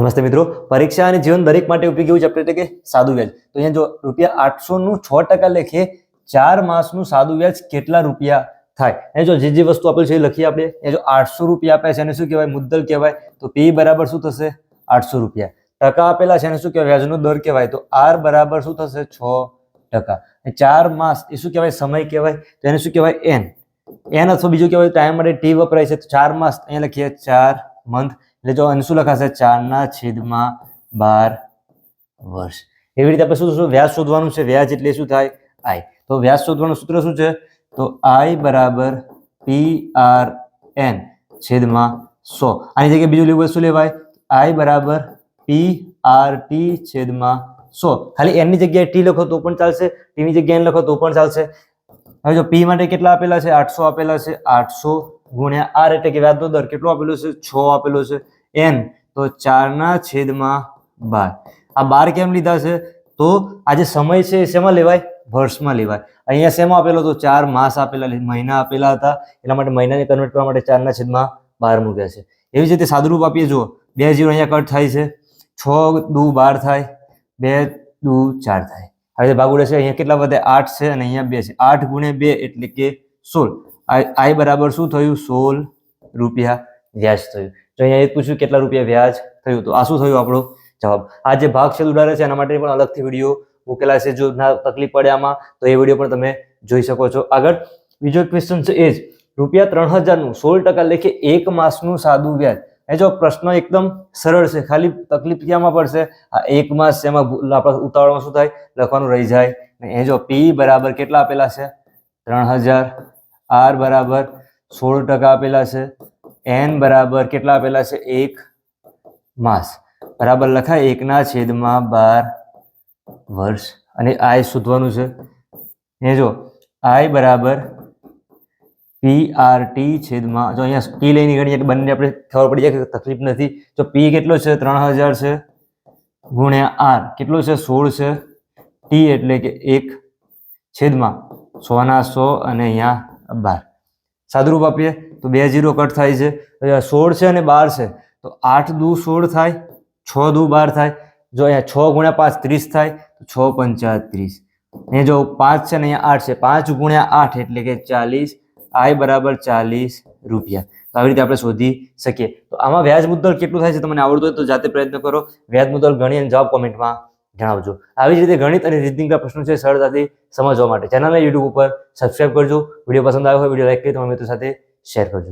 નમસ્તે મિત્રો. પરીક્ષા અને જીવન દરેક માટે ઉપયોગી એવું ચેપ્ટર એટલે કે સાદું વ્યાજ. તો અહીંયા જો રૂપિયા આઠસો નું છ ટકા લેખે ચાર માસનું સાદું વ્યાજ કેટલા રૂપિયા થાય? એ જો જે જે વસ્તુ આપેલ છે એ લખીએ આપણે. એ જો આઠસો રૂપિયા આપે છે એને શું કહેવાય? મુદ્દલ કહેવાય. તો પી બરાબર શું થશે? આઠસો રૂપિયા. ટકા આપેલા છે એને શું કહેવાય? વ્યાજનો દર કહેવાય. તો આર બરાબર શું થશે? છ ટકા. ચાર માસ એ શું કહેવાય? સમય કહેવાય. તો એને શું કહેવાય? એન એન અથવા બીજું કહેવાય ટાઈમ માટે ટી વપરાય છે. તો ચાર માસ અહીંયા લખીએ. ચાર મંથ એટલે જો અંશુ લખાશે ચારના છેદમાં બાર વર્ષ. એવી રીતે આપણે શું શું વ્યાજ શોધવાનું છે. વ્યાજ એટલે શું થાય? આઈ. તો વ્યાજ શોધવાનું સૂત્ર શું છે? તો આઈ બરાબર પી આર એન છેદમાં સો. આની જગ્યાએ બીજું લેવું શું લેવાય? આઈ બરાબર પી આર ટી છેદમાં સો. ખાલી એનની જગ્યાએ ટી લખો તો પણ ચાલશે. ટીની જગ્યાએ એન લખો તો પણ ચાલશે. હવે જો પી માટે કેટલા આપેલા છે? આઠસો આપેલા છે. આઠસો ગુણ્યા આર એટલે કે વ્યાજનો દર કેટલો આપેલો છે? છ આપેલો છે. એન તો ચારના છેદમાં બાર. આ બાર કેમ લીધા છે? તો આ જે સમય છે એ શેમાં લેવાય? વર્ષમાં લેવાય. અહીંયા શેમાં આપેલો તો ચાર માસ આપેલા મહિના આપેલા હતા. એટલા માટે મહિનાને કન્વર્ટ કરવા માટે ચારના છેદમાં બાર મૂક્યા છે. એવી જ રીતે સાદુરૂપ આપીએ, જુઓ. બે જીરો અહીંયા કટ થાય છે. છ દુ બાર થાય. બે દુ ચાર થાય. હવે ભાગુડે છે. અહીંયા કેટલા વધે? આઠ છે અને અહીંયા બે છે. આઠ ગુણ્યા બે એટલે કે સોળ. આ, આઈ બરાબર શું થયું? સોળ રૂપિયા વ્યાજ થયું. તો અહીંયા એ પૂછ્યું કેટલા રૂપિયા વ્યાજ થયું તો આ શું થયું આપણો જવાબ? આ જે ભાગ છે ઉડાડે છે, એના માટે પણ અલગથી વીડિયો મૂકેલા છે. જો ના તકલીફ પડે આમાં, તો એ વીડિયો પણ તમે જોઈ શકો છો. આગળ, બીજો ક્વેશ્ચન છે એ જ. રૂપિયા ત્રણ હજારનું સોળ ટકા લેખે એક માસનું સાદું વ્યાજ. એ જો પ્રશ્ન એકદમ સરળ છે, ખાલી તકલીફ ક્યાંમાં પડશે? આ એક માસ એમાં આપણા ઉતાવળમાં શું થાય? લખવાનું રહી જાય. ને એ જો પી બરાબર કેટલા આપેલા છે? ત્રણ હજાર. આર બરાબર સોળ ટકા આપેલા છે. એન બરાબર કેટલા આપેલા છે? એક માસ. બરાબર લખાય, એકના છેદમાં બાર વર્ષ. અને આય શોધવાનું છે. એ જો આય બરાબર પી આર ટી છેદમાં, જો અહીંયા પી લઈને ગણીએ એટલે બંને આપણે ખબર પડી જાય કે તકલીફ નથી. જો પી કેટલો છે? ત્રણ હજાર છે. ગુણ્યા આર કેટલો છે? સોળ છે. ટી એટલે કે એક છેદમાં સોના સો અને અહીંયા બાર. સાદુરૂપ આપીએ. તો બે જીરો કટ થાય છે. તો સોળ છે અને બાર છે. તો આઠ દુ સોળ થાય, છ દુ બાર થાય. જો અહીંયા છ ગુણ્યા પાંચ ત્રીસ થાય, તો છ પંચા ત્રીસ. અહીંયા જો પાંચ છે ને અહીંયા આઠ છે. પાંચ ગુણ્યા આઠ એટલે કે ચાલીસ આઈ બરાબર ચાલીસ રૂપિયા. તો આવી રીતે આપણે શોધી શકીએ. તો આમાં વ્યાજ મુદ્દલ કેટલું થાય છે તમને આવડતું હોય તો જાતે પ્રયત્ન કરો. વ્યાજ મુદ્દલ ગણી અને જવાબ કોમેન્ટમાં જણાવજો. આવી જ રીતે ગણિત અને રીતનીના પ્રશ્નો છે સરળતાથી સમજવા માટે. ચેનલને યુટ્યુબ ઉપર સબસ્ક્રાઇબ કરજો. વીડિયો પસંદ આવ્યો હોય, વીડિયો લાઈક કરી તમારા મિત્રો સાથે શેર કરજો